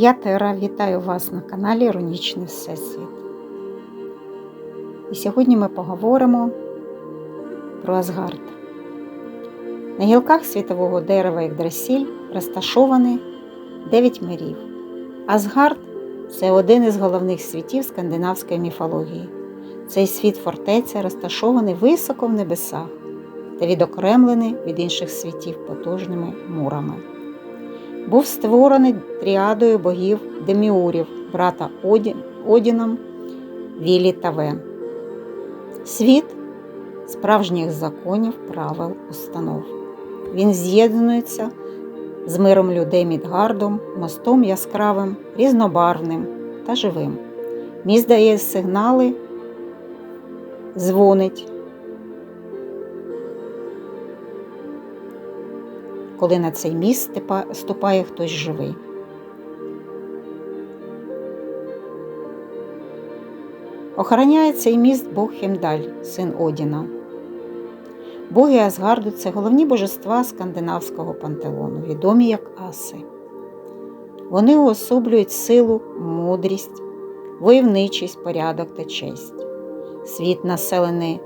Я Тера вітаю вас на каналі Іронічний Всесвіт. І сьогодні ми поговоримо про Асгард. На гілках світового дерева Ігдрасіль розташовані 9 мирів. Асгард це один із головних світів скандинавської міфології. Цей світ фортеця розташований високо в небесах та відокремлений від інших світів потужними мурами був створений тріадою богів Деміурів, брата Оді... Одіном, Вілі та. Світ справжніх законів, правил, установ. Він з'єднується з миром людей Мідгардом, мостом яскравим, різнобарвним та живим. Міст дає сигнали, дзвонить. Коли на цей міст ступає хтось живий. Охороняє цей міст Бог Хемдаль, син Одіна. Боги Асгарду це головні божества скандинавського пантеону, відомі як аси. Вони уособлюють силу, мудрість, войовничість, порядок та честь. Світ населений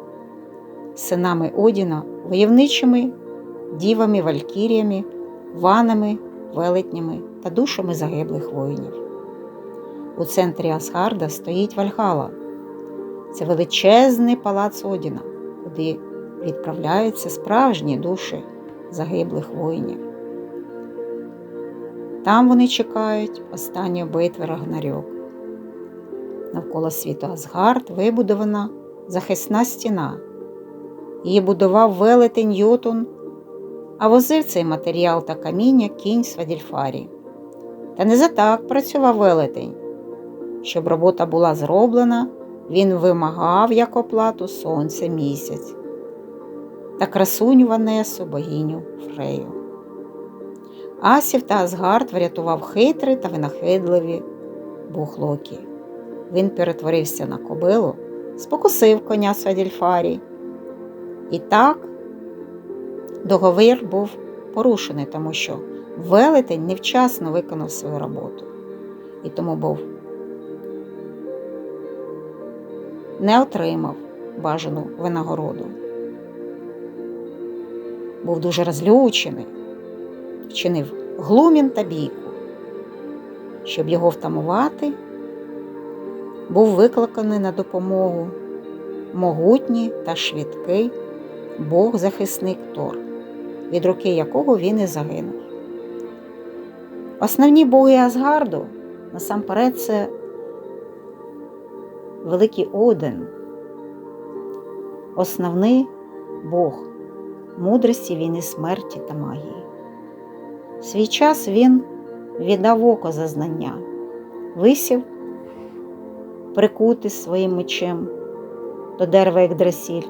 синами Одіна, войовничими дівами, валькіріями, ванами, велетнями та душами загиблих воїнів. У центрі Асгарда стоїть Вальхала. Це величезний палац Одіна, куди відправляються справжні душі загиблих воїнів. Там вони чекають останньої битви Рагнарьок. Навколо світу Асгард вибудована захисна стіна. Її будував велетень Йотун а возив цей матеріал та каміння кінь Свадільфарі. Та не за так працював велетень. Щоб робота була зроблена, він вимагав як оплату сонце місяць та красуню Ванесу, богиню Фрею. Асів та Асгард врятував хитрий та винахидливі Бог Локі. Він перетворився на кобилу, спокусив коня Свадільфарі. І так договір був порушений, тому що велетень невчасно виконав свою роботу. І тому був не отримав бажану винагороду. Був дуже розлючений, вчинив глумін та бійку. Щоб його втамувати, був викликаний на допомогу могутній та швидкий Бог-захисник Тор від руки якого він і загинув. Основні боги Асгарду насамперед це Великий Один, основний Бог мудрості війни смерті та магії. В свій час він віддав око за знання, висів, прикутий своїм мечем до дерева як дресіль.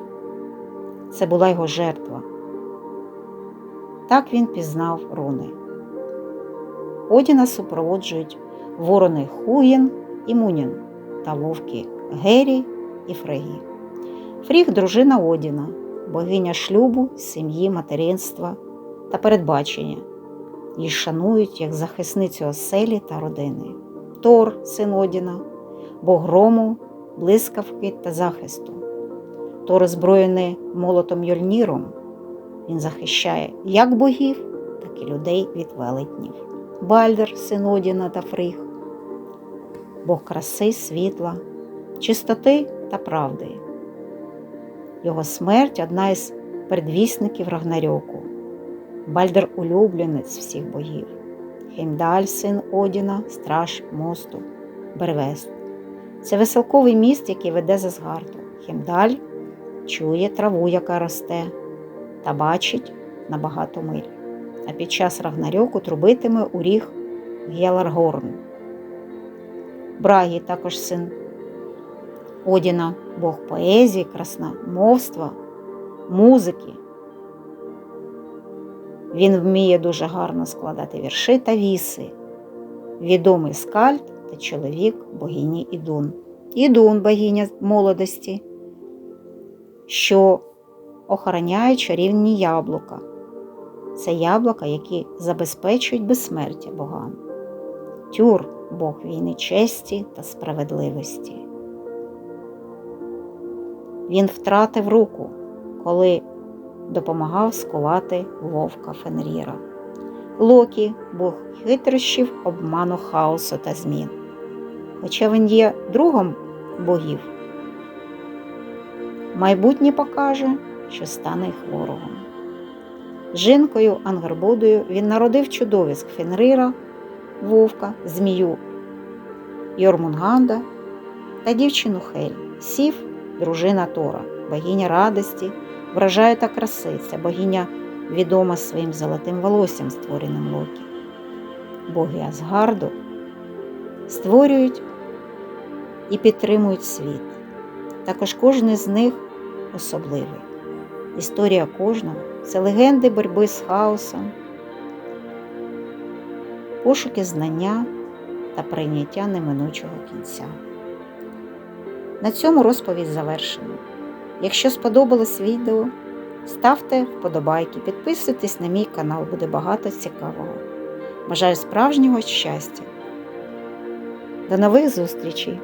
Це була його жертва. Так він пізнав руни. Одіна супроводжують ворони Хуєн і Мунін та вовки Гері і Фрегі. Фріг дружина Одіна, богиня шлюбу, сім'ї, материнства та передбачення. Її шанують як захисницю оселі та родини. Тор, син Одіна, бог грому, блискавки та захисту. Тор озброєний молотом Йольніром. Він захищає як богів, так і людей від велетнів. Бальдер, син Одіна та Фриг, Бог краси, світла, чистоти та правди. Його смерть одна із предвісників Рагнарьоку. Бальдер улюбленець всіх богів. Хеймдаль, син Одіна, страж мосту, Бервест. Це веселковий міст, який веде за згарду. Хемдаль чує траву, яка росте та бачить на багато миль. А під час Рагнарьоку трубитиме у ріг Гєларгорн. Брагі також син Одіна, Бог поезії, красномовства, музики. Він вміє дуже гарно складати вірши та віси, відомий скальд та чоловік богині Ідун. Ідун богиня молодості, що охороняють чарівні яблука. Це яблука, які забезпечують безсмертя богам. Тюр Бог війни честі та справедливості. Він втратив руку, коли допомагав скувати вовка Фенріра. Локі Бог хитрощів, обману хаосу та змін. Хоча він є другом богів, майбутнє покаже, що стане їх. Жінкою Ангарбодою він народив чудовиськ Фенрира, вовка, змію Йормунганда та дівчину Хель, сів, дружина Тора, богиня радості, вражає та краси. Ця богиня відома своїм золотим волоссям, створеним Локі. Боги Асгарду створюють і підтримують світ. Також кожен з них особливий. Історія кожного це легенди боротьби з хаосом, пошуки знання та прийняття неминучого кінця. На цьому розповідь завершена. Якщо сподобалось відео, ставте вподобайки, підписуйтесь на мій канал, буде багато цікавого. Бажаю справжнього щастя! До нових зустрічей!